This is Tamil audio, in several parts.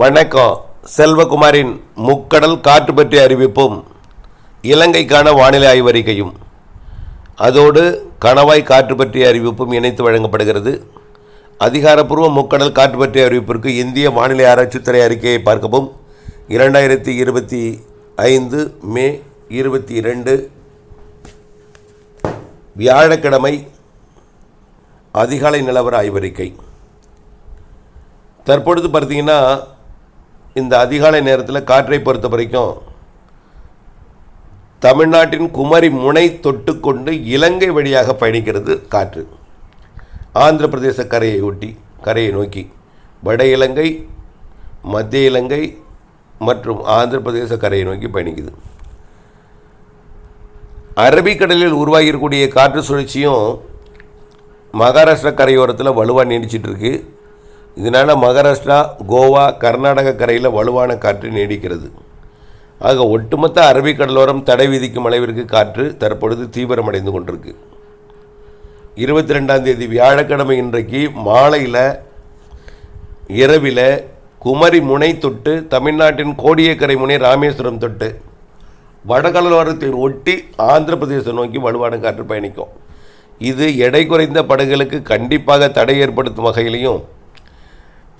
வணக்கம். செல்வகுமாரின் முக்கடல் காற்று பற்றிய அறிவிப்பும் இலங்கைக்கான வானிலை ஆய்வறிக்கையும் அதோடு கணவாய் காற்று பற்றிய அறிவிப்பும் இணைத்து வழங்கப்படுகிறது. அதிகாரப்பூர்வ முக்கடல் காற்று பற்றிய அறிவிப்பிற்கு இந்திய வானிலை ஆராய்ச்சித்துறை அறிக்கையை பார்க்கவும். இரண்டாயிரத்தி இருபத்தி ஐந்து மே இருபத்தி இரண்டு வியாழக்கிழமை அதிகாலை நிலவர ஆய்வறிக்கை தற்பொழுது பார்த்தீங்கன்னா இந்த அதிகாலை நேரத்தில் காற்றை பொறுத்த வரைக்கும் தமிழ்நாட்டின் குமரி முனை தொட்டுக்கொண்டு இலங்கை வழியாக பயணிக்கிறது காற்று. ஆந்திர பிரதேச கரையை ஒட்டி கரையை நோக்கி. வட இலங்கை மத்திய இலங்கை மற்றும் ஆந்திர பிரதேச கரையை நோக்கி பயணிக்குது. அரபிக்கடலில் உருவாகியிருக்கக்கூடிய காற்று சுழற்சியும் மகாராஷ்டிரா கரையோரத்தில் வலுவாக நீடிச்சிட்ருக்கு இதனால் மகாராஷ்டிரா கோவா கர்நாடக கரையில் வலுவான காற்று நீடிக்கிறது. ஆக ஒட்டுமொத்த அரபிக்கடலோரம் தடை விதிக்கும் அளவிற்கு காற்று தற்பொழுது தீவிரமடைந்து கொண்டிருக்கு. இருபத்தி ரெண்டாம் தேதி வியாழக்கிழமை இன்றைக்கு மாலையில் இரவில் குமரி முனை தொட்டு தமிழ்நாட்டின் கோடியக்கரை முனை ராமேஸ்வரம் தொட்டு வடகடலோரத்தை ஒட்டி ஆந்திர பிரதேசம் நோக்கி வலுவான காற்று பயணிக்கும். இது எடை குறைந்த படகுகளுக்கு கண்டிப்பாக தடை ஏற்படுத்தும் வகையிலையும்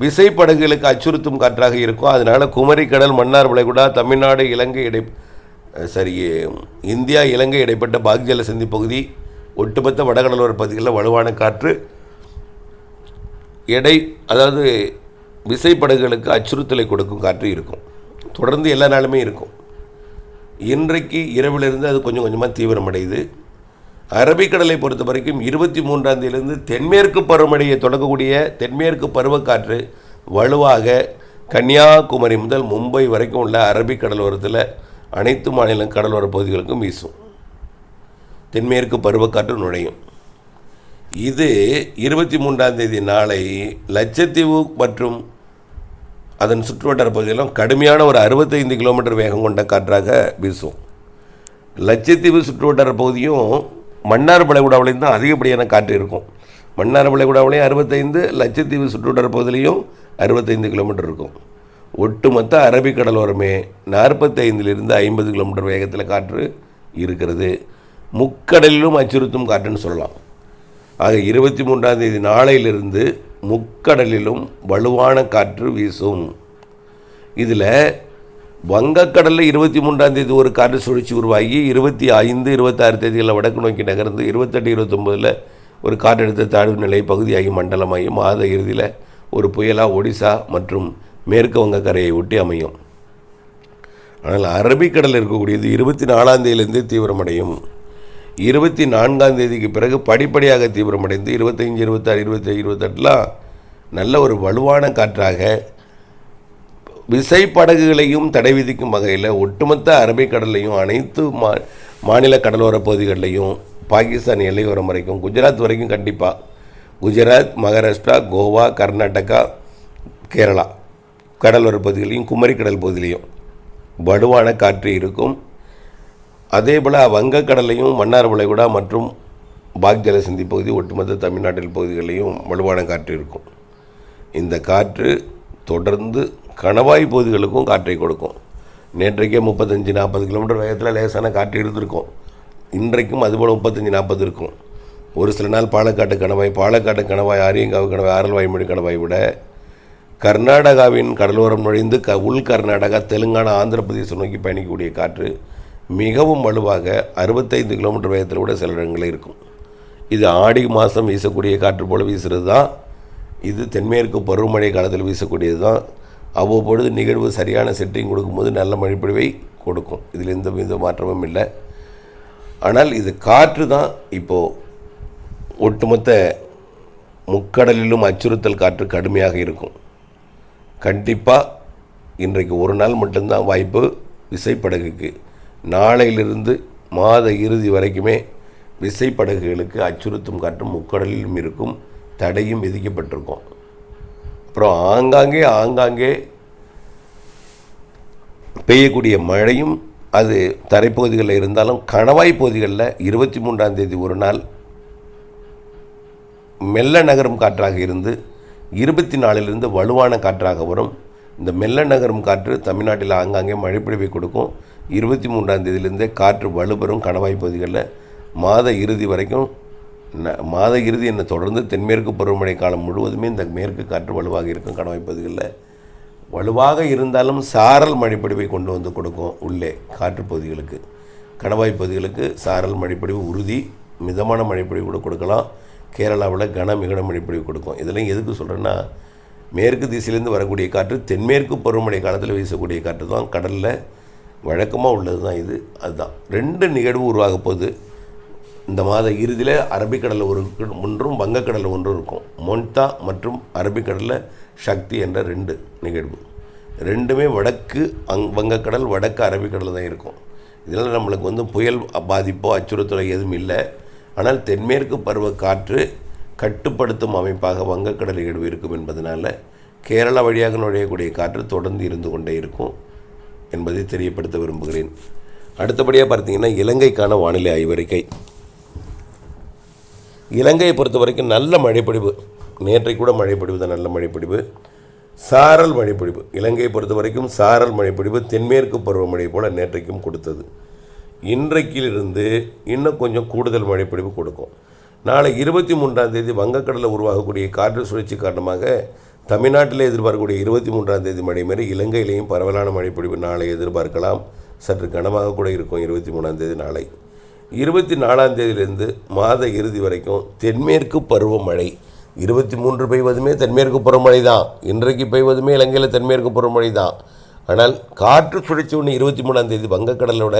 விசைப்படகுகளுக்கு அச்சுறுத்தும் காற்றாக இருக்கும். அதனால் குமரி கடல் மன்னார் வளைகுடா தமிழ்நாடு இலங்கை இடை சரி இந்தியா இலங்கை இடைப்பட்ட பாக்ஜல சந்தி பகுதி ஒட்டுமொத்த வடகடலோர பகுதிகளில் வலுவான காற்று எடை அதாவது விசைப்படகுகளுக்கு அச்சுறுத்தலை கொடுக்கும் காற்று இருக்கும். தொடர்ந்து எல்லா நாளுமே இருக்கும். இன்றைக்கு இரவிலிருந்து அது கொஞ்சம் கொஞ்சமாக தீவிரமடையுது. அரபிக்கடலை பொறுத்த வரைக்கும் இருபத்தி மூன்றாம் தேதியிலிருந்து தென்மேற்கு பருவமழையை தொடங்கக்கூடிய தென்மேற்கு பருவக்காற்று வலுவாக கன்னியாகுமரி முதல் மும்பை வரைக்கும் உள்ள அரபிக்கடலோரத்தில் அனைத்து மாநில கடலோர பகுதிகளுக்கும் வீசும். தென்மேற்கு பருவக்காற்று நுழையும். இது இருபத்தி மூன்றாம் தேதி நாளை லட்சத்தீவு மற்றும் அதன் சுற்றுவட்டார பகுதியெல்லாம் கடுமையான ஒரு அறுபத்தைந்து கிலோமீட்டர் வேகம் கொண்ட காற்றாக வீசும். லட்சத்தீவு சுற்றுவட்டார பகுதியும் மன்னார் வளைகுடாவிலையும் தான் அதிகப்படியான காற்று இருக்கும். மன்னார் வளைகுடாவிலையும் அறுபத்தைந்து லட்சத்தீவு சுற்றுவட்டார பகுதியிலையும் அறுபத்தைந்து கிலோமீட்டர் இருக்கும். ஒட்டுமொத்த அரபிக்கடலோரமே நாற்பத்தைந்திலிருந்து ஐம்பது கிலோமீட்டர் வேகத்தில் காற்று இருக்கிறது. முக்கடலிலும் அச்சுறுத்தும் காற்றுன்னு சொல்லலாம். ஆக இருபத்தி மூன்றாம் தேதி நாளையிலிருந்து முக்கடலிலும் வலுவான காற்று வீசும். இதில் வங்கக்கடலில் இருபத்தி மூன்றாம் தேதி ஒரு காற்று சுழற்சி உருவாகி இருபத்தி ஐந்து இருபத்தாறு தேதிகளில் வடக்கு நோக்கி நகர்ந்து இருபத்தெட்டு இருபத்தொம்போதில் ஒரு காற்றழுத்த தாழ்வு நிலை பகுதியாகி மண்டலமாகி மாத இறுதியில் ஒரு புயலாக ஒடிசா மற்றும் மேற்கு வங்க கரையை ஒட்டி அமையும். ஆனால் அரபிக்கடலில் இருக்கக்கூடியது இருபத்தி நாலாம் தேதியிலிருந்தே தீவிரமடையும். இருபத்தி நான்காம் தேதிக்கு பிறகு படிப்படியாக தீவிரமடைந்து இருபத்தஞ்சி இருபத்தாறு இருபத்தேழு இருபத்தெட்டுலாம் நல்ல ஒரு வலுவான காற்றாக விசைப்படகுகளையும் தடை விதிக்கும் வகையில் ஒட்டுமொத்த அரபிக்கடலையும் அனைத்து மா மாநில கடலோர பகுதிகளிலையும் பாகிஸ்தான் எல்லையோரம் வரைக்கும் குஜராத் வரைக்கும் கண்டிப்பாக குஜராத் மகாராஷ்டிரா கோவா கர்நாடகா கேரளா கடலோர பகுதிகளையும் குமரிக்கடல் பகுதியிலையும் வலுவான காற்று இருக்கும். அதே போல் வங்கக்கடலையும் மன்னார் வளைகுடா மற்றும் பாக் ஜலசந்தி பகுதி ஒட்டுமொத்த தமிழ்நாட்டில் பகுதிகளிலையும் வலுவான காற்று இருக்கும். இந்த காற்று தொடர்ந்து கணவாய் பகுதிகளுக்கும் காற்றை கொடுக்கும். நேற்றைக்கே முப்பத்தஞ்சு நாற்பது கிலோமீட்டர் வேகத்தில் லேசான காற்று இருந்திருக்கும் இன்றைக்கும் அதுபோல் முப்பத்தஞ்சு நாற்பது இருக்கும். ஒரு சில நாள் பாலக்காட்டு கணவாய் பாலக்காட்டு கணவாய் ஆரியங்காவு கணவாய் ஆரல்வாய்மொழி கணவாய் விட கர்நாடகாவின் கடலோரம் நுழைந்து க உள் கர்நாடகா தெலுங்கானா ஆந்திர பிரதேசம் நோக்கி பயணிக்கக்கூடிய காற்று மிகவும் வலுவாக அறுபத்தைந்து கிலோமீட்டர் வேகத்தில் கூட சில இடங்களில் இருக்கும். இது ஆடி மாதம் வீசக்கூடிய காற்று போல் வீசுகிறது தான் இது தென்மேற்கு பருவமழை காலத்தில் வீசக்கூடியது தான் அவ்வப்பொழுது நிகழ்வு சரியான செட்டிங் கொடுக்கும்போது நல்ல மழைப்பொழிவை கொடுக்கும். இதில் எந்த வித மாற்றமும் இல்லை. ஆனால் இது காற்று தான் இப்போது ஒட்டுமொத்த முக்கடலிலும் அச்சுறுத்தல் காற்று கடுமையாக இருக்கும். கண்டிப்பாக இன்றைக்கு ஒரு நாள் மட்டும்தான் வாய்ப்பு விசைப்படகுக்கு. நாளையிலிருந்து மாத இறுதி வரைக்குமே விசைப்படகுகளுக்கு அச்சுறுத்தும் காற்றும் முக்கடலிலும் இருக்கும் தடையும் விதிக்கப்பட்டிருக்கும். அப்புறம் ஆங்காங்கே ஆங்காங்கே பெய்யக்கூடிய மழையும் அது தரைப்பகுதிகளில் இருந்தாலும் கணவாய் பகுதிகளில் இருபத்தி மூன்றாம் தேதி ஒரு நாள் மெல்ல நகரும் காற்றாக இருந்து இருபத்தி நாலிலிருந்து வலுவான காற்றாக வரும். இந்த மெல்ல நகரும் காற்று தமிழ்நாட்டில் ஆங்காங்கே மழைப்பொழிவை கொடுக்கும். இருபத்தி மூன்றாம் தேதியிலிருந்தே காற்று வலுப்பெறும் கணவாய் பகுதிகளில் மாத இறுதி வரைக்கும் மாத இறுதி என்ன தொடர்ந்து தென்மேற்கு பருவமழை காலம் முழுவதுமே இந்த மேற்கு காற்று வலுவாக இருக்கும் கணவாய் பகுதிகளில் வலுவாக இருந்தாலும் சாரல் மழைப்படிவை கொண்டு வந்து கொடுக்கும் உள்ளே காற்று பகுதிகளுக்கு. கணவாய் பகுதிகளுக்கு சாரல் மழைப்படிவு உறுதி மிதமான மழைப்பொழிவு கூட கொடுக்கலாம். கேரளாவில் கன மிகன மழைப்பொழிவு கொடுக்கும். இதெல்லாம் எதுக்கு சொல்கிறேன்னா மேற்கு திசையிலேருந்து வரக்கூடிய காற்று தென்மேற்கு பருவமழை காலத்தில் வீசக்கூடிய காற்று தான் கடலில் வழக்கமாக உள்ளது தான் இது. அதுதான். ரெண்டு நிகழ்வு உருவாக போகுது. இந்த மாத இறுதியில் அரபிக்கடலில் ஒரு ஒன்றும் வங்கக்கடலில் ஒன்றும் இருக்கும். மொன்டா மற்றும் அரபிக்கடலில் சக்தி என்ற ரெண்டு நிகழ்வு. ரெண்டுமே வடக்கு அங் வங்கக்கடல் வடக்கு அரபிக்கடலில் தான் இருக்கும். இதனால் நம்மளுக்கு வந்து புயல் பாதிப்போ அச்சுறுத்தலோ எதுவும் இல்லை. ஆனால் தென்மேற்கு பருவ காற்று கட்டுப்படுத்தும் அமைப்பாக வங்கக்கடல் நிகழ்வு இருக்கும் என்பதனால் கேரளா வழியாக நுழையக்கூடிய காற்று தொடர்ந்து இருந்து கொண்டே இருக்கும் என்பதை தெரியப்படுத்த விரும்புகிறேன். அடுத்தபடியாக பார்த்தீங்கன்னா இலங்கைக்கான வானிலை ஆய்வறிக்கை. இலங்கையை பொறுத்த வரைக்கும் நல்ல மழைப்பொழிவு. நேற்றை கூட மழைப்பொழிவு தான் நல்ல மழைப்பொழிவு. சாரல் மழைப்பொழிவு. இலங்கையை பொறுத்த வரைக்கும் சாரல் மழைப்பொழிவு தென்மேற்கு பருவமழை போல நேற்றைக்கும் கொடுத்தது. இன்றைக்கிலிருந்து இன்னும் கொஞ்சம் கூடுதல் மழைப்பொழிவு கொடுக்கும். நாளை இருபத்தி மூன்றாம் தேதி வங்கக்கடலில் உருவாகக்கூடிய காற்று சுழற்சி காரணமாக தமிழ்நாட்டில் எதிர்பார்க்கக்கூடிய இருபத்தி மூன்றாம் தேதி மழை மாரி இலங்கையிலேயும் பரவலான மழைப்பொழிவு நாளை எதிர்பார்க்கலாம். சற்று கனமாக கூட இருக்கும் இருபத்தி மூணாம் தேதி நாளை. இருபத்தி நாலாம் தேதியிலிருந்து மாத இறுதி வரைக்கும் தென்மேற்கு பருவமழை. இருபத்தி மூன்று பெய்வதுமே தென்மேற்கு பருவமழை தான் இன்றைக்கு பெய்வதுமே இலங்கையில் தென்மேற்கு பருவமழை தான் ஆனால் காற்று சுழற்சி ஒன்று இருபத்தி மூணாம் தேதி வங்கக்கடலோட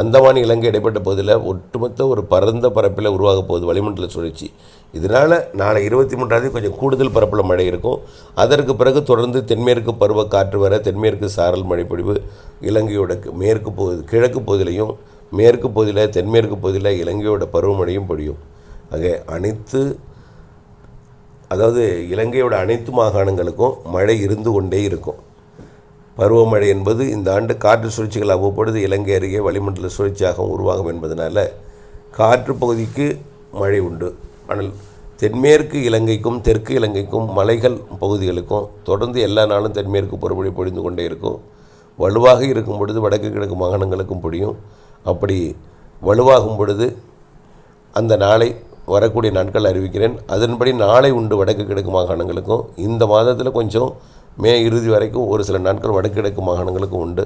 அந்தமான இலங்கை இடைப்பட்ட பகுதியில் ஒட்டுமொத்த ஒரு பரந்த பரப்பில் உருவாக போகுது வளிமண்டல சுழற்சி. இதனால் நாளை இருபத்தி மூன்றாந்தேதி கொஞ்சம் கூடுதல் பரப்பில் மழை இருக்கும். அதற்கு பிறகு தொடர்ந்து தென்மேற்கு பருவ காற்று வர தென்மேற்கு சாரல் மழைப்பொழிவு இலங்கையோட மேற்கு பகுதி கிழக்கு பகுதியிலையும் மேற்கு பகுதியில் தென்மேற்கு பகுதியில் இலங்கையோட பருவமழையும் பொழியும். ஆக அனைத்து அதாவது இலங்கையோட அனைத்து மாகாணங்களுக்கும் மழை இருந்து கொண்டே இருக்கும். பருவமழை என்பது இந்த ஆண்டு காற்று சுழற்சிகள் அவ்வப்பொழுது இலங்கை அருகே வளிமண்டல சுழற்சியாகவும் உருவாகும் என்பதனால் காற்று பகுதிக்கு மழை உண்டு. ஆனால் தென்மேற்கு இலங்கைக்கும் தெற்கு இலங்கைக்கும் மலைகள் பகுதிகளுக்கும் தொடர்ந்து எல்லா நாளும் தென்மேற்கு பருவமழை பொழிந்து கொண்டே இருக்கும். வலுவாக இருக்கும் பொழுது வடக்கு கிழக்கு மாகாணங்களுக்கும் பொழியும். அப்படி வலுவாகும் பொழுது அந்த நாளை வரக்கூடிய நாட்கள் அறிவிக்கிறேன். அதன்படி நாளை உண்டு வடக்கு கிழக்கு மாகாணங்களுக்கும் இந்த மாதத்தில் கொஞ்சம் மே இறுதி வரைக்கும் ஒரு சில நாட்கள் வடக்கு கிழக்கு மாகாணங்களுக்கும் உண்டு.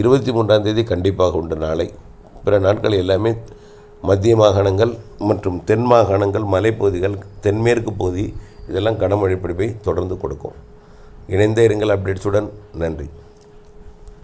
இருபத்தி மூன்றாம் தேதி கண்டிப்பாக உண்டு நாளை. பிற நாட்கள் எல்லாமே மத்திய மாகாணங்கள் மற்றும் தென் மாகாணங்கள் மலைப்பகுதிகள் தென்மேற்கு பகுதி இதெல்லாம் கனமழை பிடிப்பை தொடர்ந்து கொடுக்கும். இணைந்தே இருங்கள் அப்டேட்ஸுடன். நன்றி.